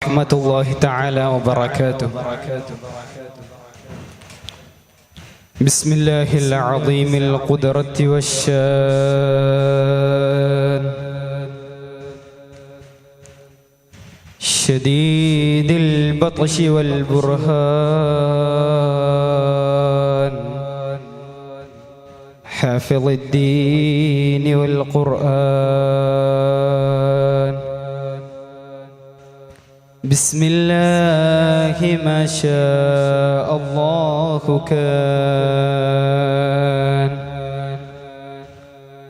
ورحمة الله تعالى وبركاته. بسم الله العظيم القدرة والشان. شديد البطش والبرهان. حافظ الدين والقرآن. بسم الله ما شاء الله كان.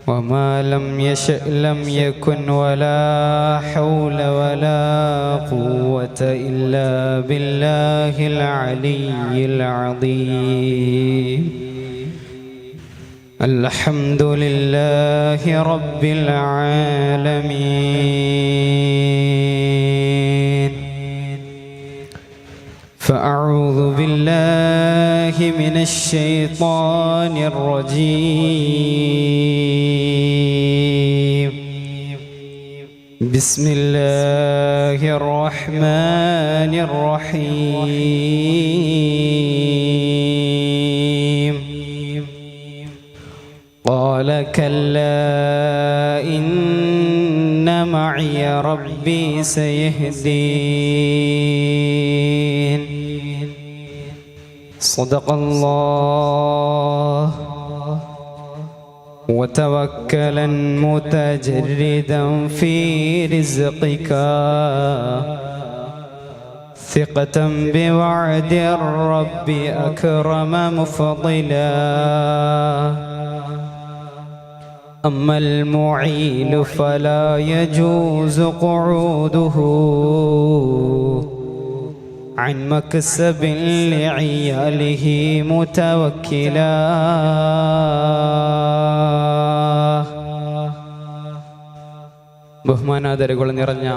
وما لم يشأ لم يكن ولا حول ولا قوة إلا بالله العلي العظيم. الحمد لله رب العالمين. فأعوذ بالله من الشيطان الرجيم. بسم الله الرحمن الرحيم. قال كلا إن معي ربي سيهدين. صدق الله. وتوكلا متجردا في رزقك. ثقة بوعد الرب أكرم مفضلا. أما المعيل فلا يجوز قعوده. عن مكسب لعياله متوكلا ബഹുമാനാദരകൾ നിറഞ്ഞ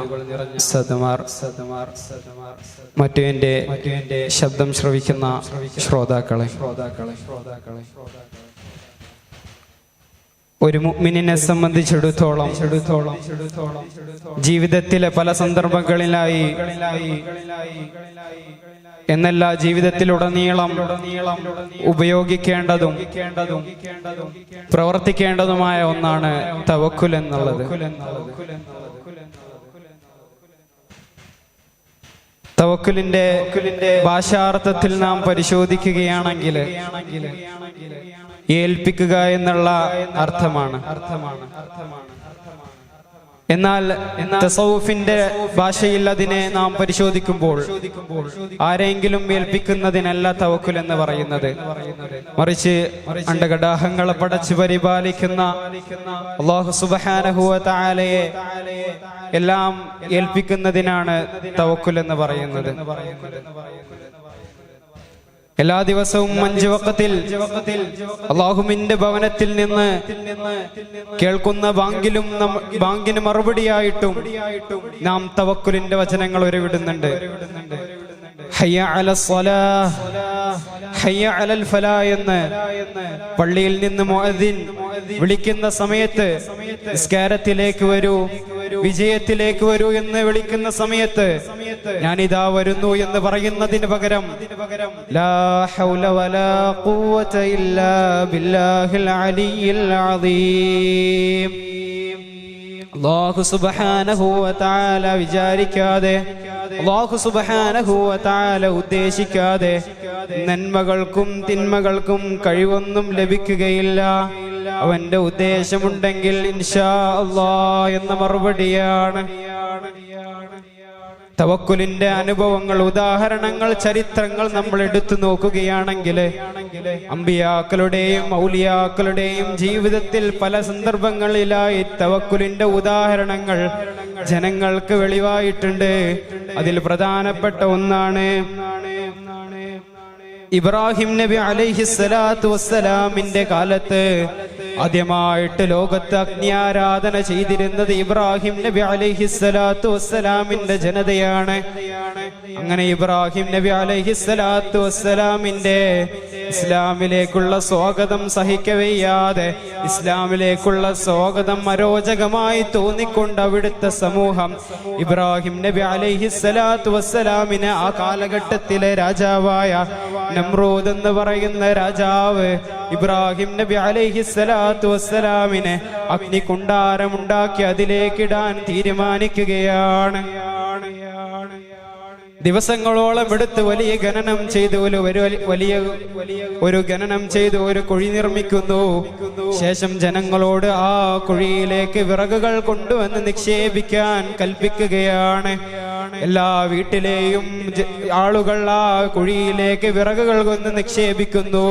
സതമാർ മറ്റു എൻ്റെ ശബ്ദം ശ്രവിക്കുന്ന ശ്രോതാക്കളെ ഒരു മുഗ്മിനെ സംബന്ധിച്ചിടത്തോളം ജീവിതത്തിലെ പല സന്ദർഭങ്ങളിലായി എന്നല്ല ജീവിതത്തിലുടനീളം ഉപയോഗിക്കേണ്ടതും പ്രവർത്തിക്കേണ്ടതുമായ ഒന്നാണ് തവക്കുൽ എന്നുള്ളത്. തവക്കുലിന്റെ ഭാഷാർത്ഥത്തിൽ നാം പരിശോധിക്കുകയാണെങ്കിൽ ഏൽപ്പിക്കുക എന്നുള്ള അർത്ഥമാണ്. അർത്ഥമാണ് അർത്ഥമാണ് എന്നാൽ തസൗഫിന്റെ ഭാഷയിൽ അതിനെ നാം പരിശോധിക്കുമ്പോൾ ആരെങ്കിലും ഏൽപ്പിക്കുന്നതിനല്ല തവക്കുൽ എന്ന് പറയുന്നത്. മറിച്ച് അണ്ടകടാഹങ്ങളെ പടച്ച് പരിപാലിക്കുന്ന അള്ളാഹു സുബഹാനഹുവ എല്ലാം ഏൽപ്പിക്കുന്നതിനാണ് തവക്കുൽ എന്ന് പറയുന്നത്. എല്ലാ ദിവസവും അഞ്ചു വക്കത്തിൽ അള്ളാഹുമിന്റെ ഭവനത്തിൽ നിന്ന് കേൾക്കുന്ന ബാങ്കിലും ബാങ്കിന് മറുപടിയായിട്ടും നാം തവക്കുലിന്റെ വചനങ്ങൾ ഉരുവിടുന്നുണ്ട്. എന്ന് പള്ളിയിൽ നിന്ന് വിളിക്കുന്ന സമയത്ത് നിസ്കാരത്തിലേക്ക് വരൂ. വിജയത്തിലേക്ക് വരൂ എന്ന് വിളിക്കുന്ന സമയത്ത് ഇതാ വരുന്നു എന്ന് പറയുന്നതിന് പകരം അള്ളാഹു വിചാരിക്കാതെ അള്ളാഹു ഉദ്ദേശിക്കാതെ നന്മകൾക്കും തിന്മകൾക്കും കഴിവൊന്നും ലഭിക്കുകയില്ല. അവന്റെ ഉദ്ദേശമുണ്ടെങ്കിൽ ഇൻഷാ അല്ലാ എന്ന മറുപടിയാണ്. തവക്കുലിന്റെ അനുഭവങ്ങൾ ഉദാഹരണങ്ങൾ ചരിത്രങ്ങൾ നമ്മൾ എടുത്തു നോക്കുകയാണെങ്കിൽ അമ്പിയാക്കളുടെയും മൗലിയാക്കളുടെയും ജീവിതത്തിൽ പല സന്ദർഭങ്ങളിലായി തവക്കുലിന്റെ ഉദാഹരണങ്ങൾ ജനങ്ങൾക്ക് വെളിവായിട്ടുണ്ട്. അതിൽ പ്രധാനപ്പെട്ട ഒന്നാണ് ഇബ്രാഹിം നബി അലൈഹി സ്വലാത്തു വസ്സലാമിന്റെ കാലത്ത് ആദ്യമായിട്ട് ലോകത്ത് അഗ്നിയാരാധന ചെയ്തിരുന്നത് ഇബ്രാഹിം നബി അലൈഹിസ്സലാത്തു വസ്സലാമിന്റെ ജനതയാണ്. അങ്ങനെ ഇബ്രാഹിം നബി അലൈഹിസ്സലാത്തു വസ്സലാമിന്റെ ഇസ്ലാമിലേക്കുള്ള സ്വാഗതം സഹിക്കവയ്യാതെ ഇസ്ലാമിലേക്കുള്ള സ്വാഗതം അരോചകമായി തോന്നിക്കൊണ്ട് അവിടുത്തെ സമൂഹം. ഇബ്രാഹിം നബി അലൈഹിസ്സലാത്തു വസ്സലാമിന് ആ കാലഘട്ടത്തിലെ രാജാവായ നമ്രൂദ് എന്ന് പറയുന്ന രാജാവ് ഇബ്രാഹിം നബി അലൈഹിസ്സലാത്തു വസ്സലാമിനെ അഗ്നികുണ്ടാരമുണ്ടാക്കി അതിലേക്കിടാൻ തീരുമാനിക്കുകയാണ്. ദിവസങ്ങളോളം എടുത്ത് വലിയ ഖനനം ചെയ്ത് ഒരു വലിയ ഒരു ഖനനം ചെയ്ത് ഒരു കുഴി നിർമ്മിക്കുന്നു. ശേഷം ജനങ്ങളോട് ആ കുഴിയിലേക്ക് വിറകുകൾ കൊണ്ടുവന്ന് നിക്ഷേപിക്കാൻ കൽപ്പിക്കുകയാണ്. എല്ലാ വീട്ടിലെയും ആളുകൾ ആ കുഴിയിലേക്ക് വിറകുകൾ കൊണ്ട് നിക്ഷേപിക്കുന്നു.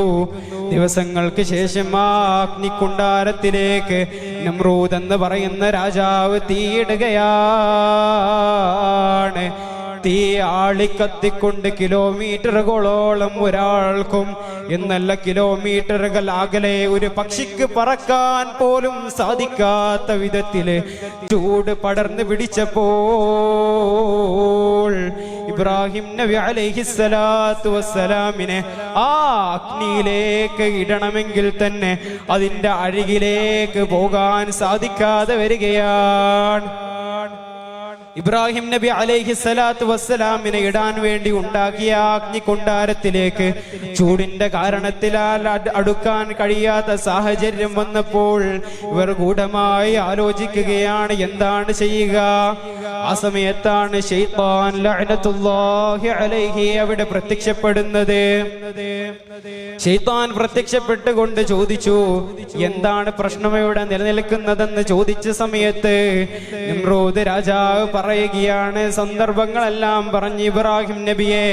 ദിവസങ്ങൾക്ക് ശേഷം ആ അഗ്നിക്കുണ്ടാരത്തിലേക്ക് നമ്രൂദ് എന്ന് പറയുന്ന രാജാവ് തീയിടുകയാണ്. തീ ആളിക്കത്തിക്കൊണ്ട് കിലോമീറ്ററുകളോളം ഒരാൾക്കും എന്നല്ല കിലോമീറ്ററുകൾ അകലെ ഒരു പക്ഷിക്ക് പറക്കാൻ പോലും സാധിക്കാത്ത വിധത്തിൽ ചൂട് പടർന്ന് പിടിച്ചപ്പോൾ ഇബ്രാഹിം നബി അലൈഹിസ്സലാത്തു വസ്സലാമിനെ ആ അഗ്നിയിലേക്ക് ഇടണമെങ്കിൽ തന്നെ അതിന്റെ അരികിലേക്ക് പോകാൻ സാധിക്കാതെ വരികയാണ്. ഇബ്രാഹിം നബി അലൈഹി സ്വലാത്തു വസ്സലാമിനെ ഇടാൻ വേണ്ടി ഉണ്ടാക്കിയ അഗ്നി കൊണ്ടാരത്തിലേക്ക് ചൂടിന്റെ കാരണത്തിലാൽ അടുക്കാൻ കഴിയാത്ത സാഹചര്യം വന്നപ്പോൾ ഇവർ ഗൂഢമായി ആലോചിക്കുകയാണ് എന്താണ് ചെയ്യുക? ആ സമയത്താണ് ലഅനത്തുല്ലാഹി അലൈഹി അവിടെ പ്രത്യക്ഷപ്പെടുന്നത്. ഷെയ്ത്താൻ പ്രത്യക്ഷപ്പെട്ടുകൊണ്ട് ചോദിച്ചു എന്താണ് പ്രശ്നം ഇവിടെ നിലനിൽക്കുന്നതെന്ന് ചോദിച്ച സമയത്ത് നിമ്രോദ് രാജാവ് പറയുകയാണ് സന്ദർഭങ്ങളെല്ലാം പറഞ്ഞ് ഇബ്രാഹിം നബിയെ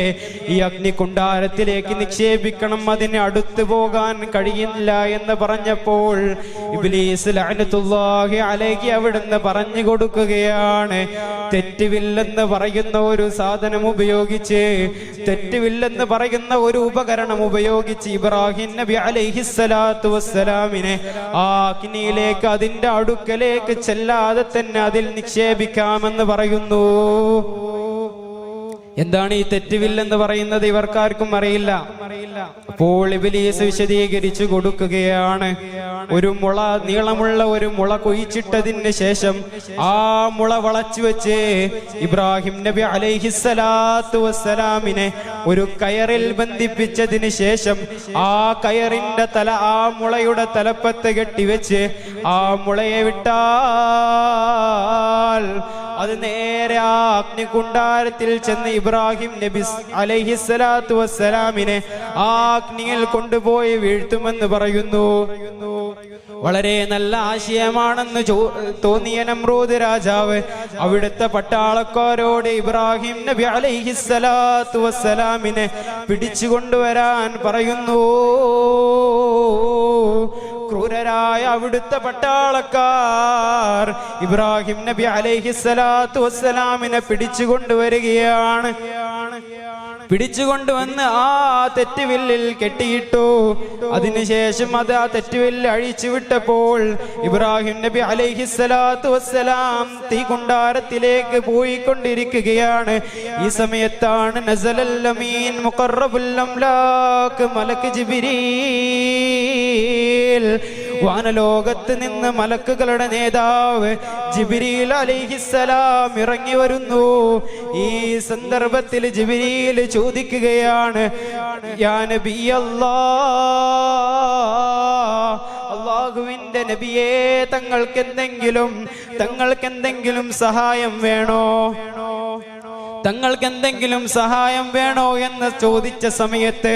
ഈ അഗ്നികുണ്ടാരത്തിലേക്ക് നിക്ഷേപിക്കണം അതിന് അടുത്തു പോകാൻ കഴിയില്ല എന്ന് പറഞ്ഞപ്പോൾ ഇബ്ലീസ് ലഅനത്തുല്ലാഹി അലൈഹി അവിടുന്ന് പറഞ്ഞു കൊടുക്കുകയാണ്. തെറ്റുവില്ലെന്ന് പറയുന്ന ഒരു സാധനം ഉപയോഗിച്ച് തെറ്റുവില്ലെന്ന് പറയുന്ന ഒരു ഉപകരണം ഉപയോഗിച്ച് ഇബ്രാഹിം നബി അലൈഹിസ്സലാത്തു വസ്സലാമിനെ ആ അഗ്നിയിലേക്ക് അതിന്റെ അടുക്കലേക്ക് ചെല്ലാതെ തന്നെ അതിൽ നിക്ഷേപിക്കാമെന്ന് പറയുന്നു. എന്താണ് ഈ തെറ്റുവില്ലെന്ന് പറയുന്നത് ഇവർക്കാർക്കും അറിയില്ല. അപ്പോൾ ഇബിലീസ് വിശദീകരിച്ചു കൊടുക്കുകയാണ്. ഒരു മുള നീളമുള്ള ഒരു മുള കൊയിച്ചിട്ടതിന് ശേഷം ആ മുള വളച്ചു വെച്ച് ഇബ്രാഹിം നബി അലൈഹിസ്സലാത്തു വസ്സലാമിനെ ഒരു കയറിൽ ബന്ധിപ്പിച്ചതിന് ശേഷം ആ കയറിന്റെ തല ആ മുളയുടെ തലപ്പത്ത് കെട്ടിവെച്ച് ആ മുളയെ വിട്ടാൽ അത് നേരെ ആ അഗ്നികുണ്ടാരത്തിൽ ചെന്ന് ഇബ്രാഹിം നബി അലൈഹിസ്സലാത്തു വസ്സലാമിനെ ആ അഗ്നിയിൽ കൊണ്ടുപോയി വീഴ്ത്തുമെന്ന് പറയുന്നു. വളരെ നല്ല ആശയമാണെന്ന് തോന്നിയ നമ്രൂദ് രാജാവ് അവിടുത്തെ പട്ടാളക്കാരോട് ഇബ്രാഹിം നബി അലൈഹിസ്സലാത്തു വസ്സലാമിനെ പിടിച്ചുകൊണ്ടുവരാൻ പറയുന്നു. ക്രൂരരായ അവിടുത്തെ പട്ടാളക്കാർ ഇബ്രാഹിം നബി അലൈഹി സ്വലാത്തു വസ്സലാമിനെ പിടിച്ചുകൊണ്ടുവരികയാണ്. പിടിച്ചുകൊണ്ടുവന്ന് ആ തെറ്റുവില്ലിൽ കെട്ടിയിട്ടു. അതിനുശേഷം അത് ആ തെറ്റുവില്ല് അഴിച്ചു വിട്ടപ്പോൾ ഇബ്രാഹിം നബി അലൈഹി സ്വലാത്തു വസ്സലാം തീ കുണ്ടാരത്തിലേക്ക് പോയിക്കൊണ്ടിരിക്കുകയാണ്. ഈ സമയത്താണ് നസലല്ലമീൻ അമീൻ ലാക്ക് മലക്ക് മലക്ക് ജിബിരീൽ വാനലോകത്ത് നിന്ന് മലക്കുകളുടെ നേതാവ് ജിബിരിയിൽ അലിഹിസലാം ഇറങ്ങി വരുന്നു. ഈ സന്ദർഭത്തിൽ ജിബിരിയിൽ ചോദിക്കുകയാണ് യാ ബി അല്ലാ അള്ളാഹുവിന്റെ നബിയെ തങ്ങൾക്ക് എന്തെങ്കിലും തങ്ങൾക്ക് എന്തെങ്കിലും സഹായം വേണോ? തങ്ങൾക്ക് എന്തെങ്കിലും സഹായം വേണോ? എന്ന് ചോദിച്ച സമയത്ത്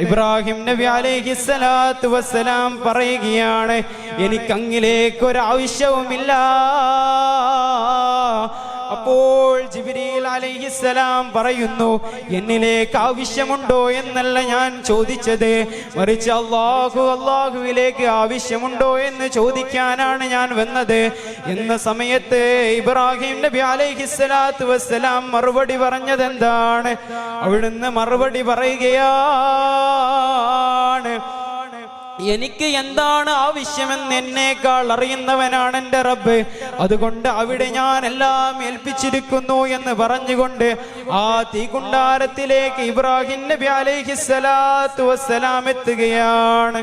ഇബ്രാഹിം നബി അലൈഹി സ്വലാത്തു വസ്സലാം പറയുകയാണ് എനിക്ക് അങ്ങിലേക്ക് ഒരു ആവശ്യവുമില്ല അപ്പോൾ അലൈഹിസ്സലാം പറയുന്നു എന്നിലേക്ക് ആവശ്യമുണ്ടോ എന്നല്ല ഞാൻ ചോദിച്ചത്. മറിച്ച് അള്ളാഹു അള്ളാഹുവിലേക്ക് ആവശ്യമുണ്ടോ എന്ന് ചോദിക്കാനാണ് ഞാൻ വന്നത്. എന്ന സമയത്ത് ഇബ്രാഹിം നബി അലൈഹിസ്സലാത്തു വസ്സലാം മറുപടി പറഞ്ഞത് എന്താണ് അവിടുന്ന് മറുപടി പറയുകയാണ് എനിക്ക് എന്താണ് ആവശ്യമെന്ന് എന്നേക്കാൾ അറിയുന്നവനാണ് എന്റെ റബ്ബ്. അതുകൊണ്ട് അവിടെ ഞാൻ എല്ലാം ഏൽപ്പിച്ചിരിക്കുന്നു എന്ന് പറഞ്ഞുകൊണ്ട് ആ തീകുണ്ടാരത്തിലേക്ക് ഇബ്രാഹിം നബി അലൈഹി സ്വലാത്തു വസ്സലാം എത്തുകയാണ്.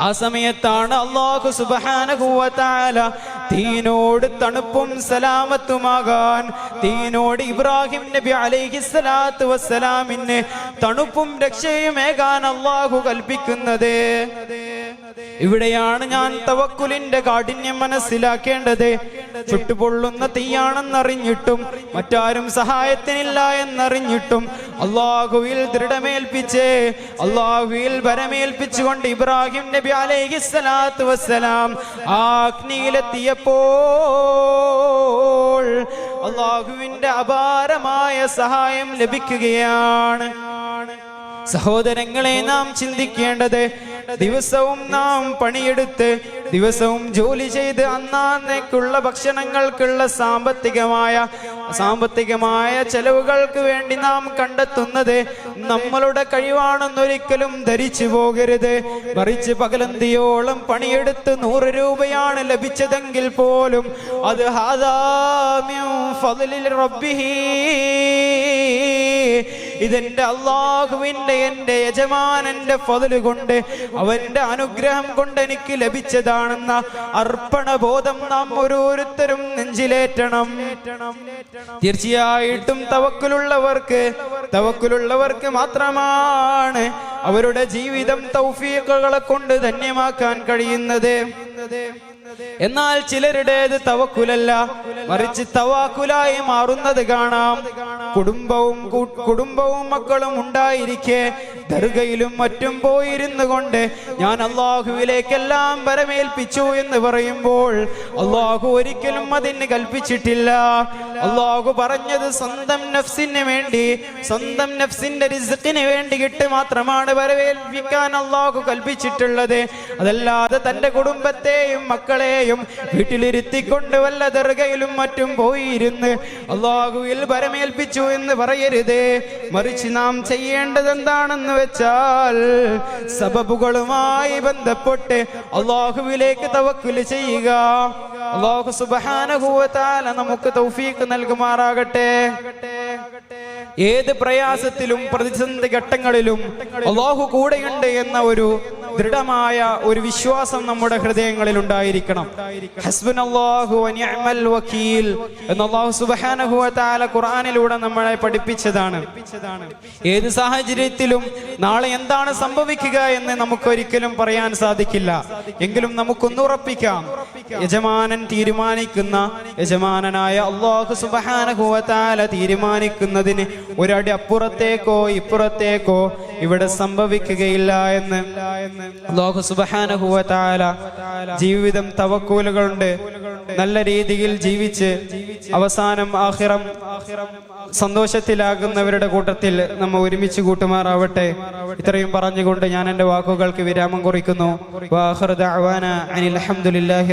ആ സമയത്താണ് അള്ളാഹു സുബാനഹുവല തീനോട് തണുപ്പും സലാമത്തുമാകാൻ. തീനോട് ഇബ്രാഹിം നബി അലൈഹി സ്വലാത്തു വസ്സലാമിന് തണുപ്പും രക്ഷയുമേകാൻ അള്ളാഹു കൽപ്പിക്കുന്നത്. ഇവിടെയാണ് ഞാൻ തവക്കുലിന്റെ കാഠിന്യം മനസ്സിലാക്കേണ്ടത്. ചുട്ടുപൊള്ളുന്ന തീയാണെന്നറിഞ്ഞിട്ടും മറ്റാരും സഹായത്തിനില്ല എന്നറിഞ്ഞിട്ടും അള്ളാഹുവിൽ ദൃഢമേൽപ്പിച്ച് അള്ളാഹുവിൽ വരമേൽപ്പിച്ചുകൊണ്ട് ഇബ്രാഹിം നബി അലൈഹി സ്വലാത്തു വസ്സലാം ആഗ്നിയിലെത്തിയപ്പോൾ അള്ളാഹുവിന്റെ അപാരമായ സഹായം ലഭിക്കുകയാണ്. സഹോദരങ്ങളെ നാം ചിന്തിക്കേണ്ടത് ദിവസവും നാം പണിയെടുത്ത് ദിവസവും ജോലി ചെയ്ത് അന്നാന്നേക്കുള്ള ഭക്ഷണങ്ങൾക്കുള്ള സാമ്പത്തികമായ സാമ്പത്തികമായ ചെലവുകൾക്ക് വേണ്ടി നാം കണ്ടെത്തുന്നത് നമ്മളുടെ കഴിവാണെന്നൊരിക്കലും ധരിച്ചു പോകരുത്. മറിച്ച് പകലന്തിയോളം പണിയെടുത്ത് നൂറ് രൂപയാണ് ലഭിച്ചതെങ്കിൽ പോലും അത് ഹാദാമ്യം ഫതിലിൽ റബ്ബിഹി. ഇതെന്റെ അള്ളാഹുവിന്റെ എന്റെ യജമാനന്റെ ഫضൽ കൊണ്ട് അവന്റെ അനുഗ്രഹം കൊണ്ട് എനിക്ക് ലഭിച്ചതാണെന്ന അർപ്പണ ബോധം നാം ഓരോരുത്തരും നെഞ്ചിലേറ്റണം. തീർച്ചയായിട്ടും തവക്കുലുള്ളവർക്ക് തവക്കുലുള്ളവർക്ക് മാത്രമാണ് അവരുടെ ജീവിതം തൗഫീഖുകളെ കൊണ്ട് ധന്യമാക്കാൻ കഴിയുന്നത്. എന്നാൽ ചിലരുടേത് തവക്കുലല്ല. മറിച്ച് തവാക്കുലായി മാറുന്നത് കാണാം. കുടുംബവും കുടുംബവും മക്കളും ഉണ്ടായിരിക്കെ. ദർഗയിലും മറ്റും പോയിരുന്നു കൊണ്ട് ഞാൻ അള്ളാഹുവിലേക്കെല്ലാം വരമേൽപ്പിച്ചു എന്ന് പറയുമ്പോൾ അള്ളാഹു ഒരിക്കലും അതിന് കൽപ്പിച്ചിട്ടില്ല. അള്ളാഹു പറഞ്ഞത് സ്വന്തം നഫ്സിന് വേണ്ടി സ്വന്തം നഫ്സിന്റെ റിസ്ക്കിന് വേണ്ടിയിട്ട് മാത്രമാണ് വരവേൽപ്പിക്കാൻ അള്ളാഹു കൽപ്പിച്ചിട്ടുള്ളത്. അതല്ലാതെ തന്റെ കുടുംബത്തെയും മക്കളെയും വീട്ടിലിരുത്തിക്കൊണ്ട് വല്ല ദർഗയിലും മറ്റും പോയിരുന്ന്. അള്ളാഹുവിൽ വരമേൽപ്പിച്ചു എന്ന് പറയരുതേ. മറിച്ച് നാം ചെയ്യേണ്ടത് എന്താണെന്ന് വെച്ചാൽ സബബുകളുമായി ബന്ധപ്പെട്ട് അള്ളാഹുവിലേക്ക് തവക്കുൽ ചെയ്യുക. അള്ളാഹു സുബാനഹുവത്താല നമുക്ക് തൗഫീഖ് നൽകുമാറാകട്ടെ. ഏത് പ്രയാസത്തിലും പ്രതിസന്ധി ഘട്ടങ്ങളിലും അള്ളാഹു കൂടെയുണ്ട് എന്ന ഒരു ദൃഢമായ ഒരു വിശ്വാസം നമ്മുടെ ഹൃദയങ്ങളിൽ ഉണ്ടായിരിക്കണം. ഹസ്ബുനല്ലാഹു വനിഅമൽ വക്കീൽ എന്ന് അള്ളാഹു സുബ്ഹാനഹു വതആല ഖുർആനിലൂടെ നമ്മളെ പഠിപ്പിച്ചതാണ്. ഏത് സാഹചര്യത്തിലും നാളെ എന്താണ് സംഭവിക്കുക എന്ന് നമുക്ക് ഒരിക്കലും പറയാൻ സാധിക്കില്ല. എങ്കിലും നമുക്കൊന്ന് ഉറപ്പിക്കാം. യജമാനൻ തീരുമാനിക്കുന്ന യജമാനനായ അള്ളാഹു സുബ്ഹാനഹു വതആല തീരുമാനിക്കുന്നതിന് ഒരടി അപ്പുറത്തേക്കോ ഇപ്പുറത്തേക്കോ ഇവിടെ സംഭവിക്കുകയില്ല എന്ന് അള്ളാഹു സുബ്ഹാനഹു വതആല ജീവിതം തവക്കൂലുകളുണ്ട്. നല്ല രീതിയിൽ ജീവിച്ച് അവസാനം ആഹിറം സന്തോഷത്തിലാകുന്നവരുടെ കൂട്ടത്തിൽ നമ്മൾ ഒരുമിച്ച് കൂട്ടുമാറാവട്ടെ. ഇത്രയും പറഞ്ഞുകൊണ്ട് ഞാൻ എന്റെ വാക്കുകൾക്ക് വിരാമം കുറിക്കുന്നു. ദഅവാന അനിൽ ഹംദുലില്ലാഹി